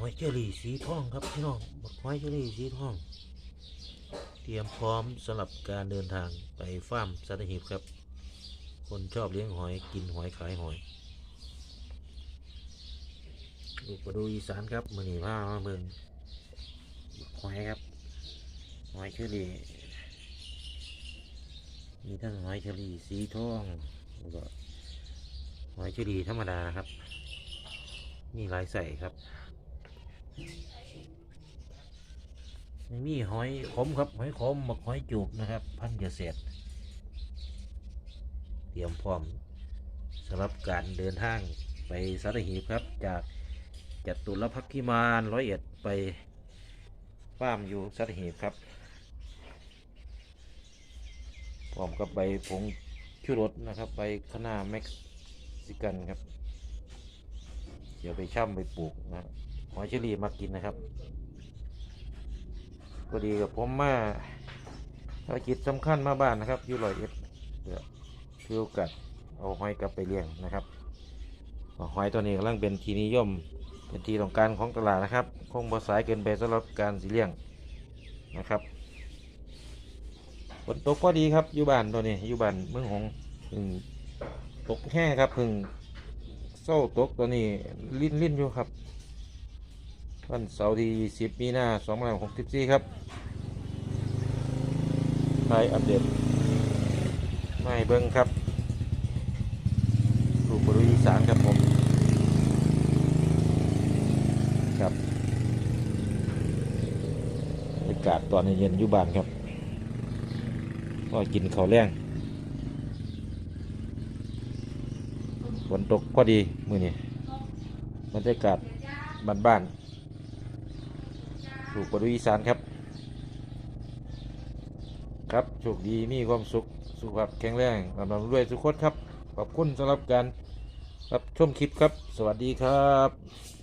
หอยเจอรี่สีทองครับพี่น้องบักหอยเจอรี่สีทอง เตรียมพร้อมสำหรับการเดินทางไปฟาร์มสัตหีบครับ คนชอบเลี้ยงหอยกินหอยขายหอยลูกประดูอีสานครับมือนีผ้ามาเมืองหอยครับ หอยเชอรี่มีทั้งหอยเชอรี่สีทองแล้วก็หอยเชอรี่ธรรมดานะครับ มีหลายใส่ครับ มีหอยขมครับ หอยขมหมักหอยจูบนะครับ พันเกษตรเตรียมพร้อมสำหรับการเดินทางไปสัตหีบครับ จากจัตุรพักพิมานร้อยเอ็ดไปฟาร์มอยู่สัตหีบครับพร้อมกับใบผงชูรสนะครับใบคะน้าเม็กซิกันครับ เดี๋ยวไปช่ำไปปลูกนะห อยเชอรี่มากินนะครับก็ดีกับผมมาภารกิจสำคัญมาบ้านนะครับอยู่ร้อยเอ็ดเดี๋ยวถือโอกาสเอาหอยกลับไปเลี้ยงนะครับหอยตัวนี้กำลังเป็นที่นิยมเป็นที่ต้องการของตลาดนะครับ คงบ่สายเกินไปสำหรับการสิเลี้ยงนะครับฝนตกก็ดีครับอยู่บ้านตัวนี้อยู่บ้านเมืองหงส์เพึ่งตกแห้งครับพึ่งเศร้าตกตัวนี้ลิ้นลิ้นอยู่ครับ วันเสาร์ที่10มีนา2564ครับไลฟ์อัปเดตไม่เบิ้งครับลูกบรุอีสานครับผมครับบรรยากาศตอนเย็นๆอยู่บ้านครับก็กินข้าวแรงฝนตกพอดี มือนี้บรรยากาศบ้านๆ ลูกปรุอีสานครับ ครับโชคดีมีความสุขสุขภาพแข็งแรงลำลำรวยสุขคตครับ ขอบคุณสำหรับการรับชมคลิปครับ สวัสดีครับ